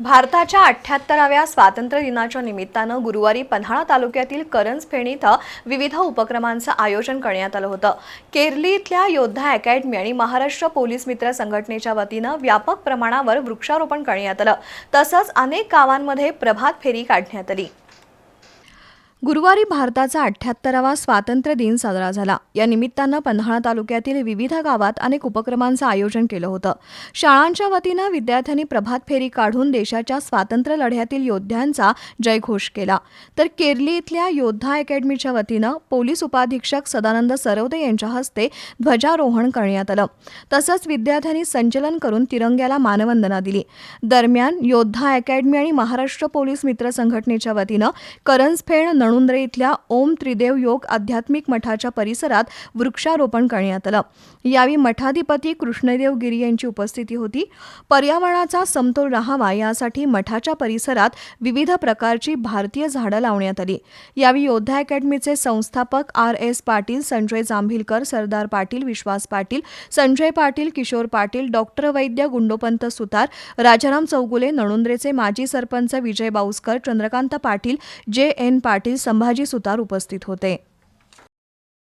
भारताच्या अठ्ठ्याहत्तराव्या स्वातंत्र्य दिनाच्या निमित्तानं गुरुवारी पन्हाळा तालुक्यातील करंजफेण इथं विविध उपक्रमांचं आयोजन करण्यात आलं होतं. केरली इथल्या योद्धा अकॅडमी आणि महाराष्ट्र पोलीस मित्र संघटनेच्या वतीनं व्यापक प्रमाणावर वृक्षारोपण करण्यात आलं. तसंच अनेक गावांमध्ये प्रभात फेरी काढण्यात आली. गुरुवारी भारताचा अठ्ठ्याहत्तरावा स्वातंत्र्य दिन साजरा झाला. या निमित्तानं पन्हाळा तालुक्यातील विविध गावात अनेक उपक्रमांचं आयोजन केलं होतं. शाळांच्या वतीनं विद्यार्थ्यांनी प्रभात फेरी काढून देशाच्या स्वातंत्र्य लढ्यातील योद्ध्यांचा जयघोष केला. तर केरली इथल्या योद्धा अकॅडमीच्या वतीनं पोलीस उपाधीक्षक सदानंद सरवदे यांच्या हस्ते ध्वजारोहण करण्यात आलं. तसंच विद्यार्थ्यांनी संचलन करून तिरंग्याला मानवंदना दिली. दरम्यान योद्धा अकॅडमी आणि महाराष्ट्र पोलीस मित्र संघटनेच्या वतीनं करंजफेण नणुंद्रे इथल्या ओम त्रिदेव योग आध्यात्मिक मठाच्या परिसरात वृक्षारोपण करण्यात आलं. यावेळी मठाधिपती कृष्णदेव गिरी यांची उपस्थिती होती. पर्यावरणाचा समतोल राहावा यासाठी मठाच्या परिसरात विविध प्रकारची भारतीय झाडं लावण्यात आली. यावेळी योद्धा अकॅडमीचे संस्थापक R S Patil Sanjay Jambhilkar Sardar Patil Vishwas Patil Sanjay Patil Kishor Patil doctor Vaidya Gundopant Sutar Rajaram Chougule नणुंद्रेचे माजी सरपंच विजय बाऊसकर चंद्रकांत पाटील जे एन पाटील संभाजी सुतार उपस्थित होते.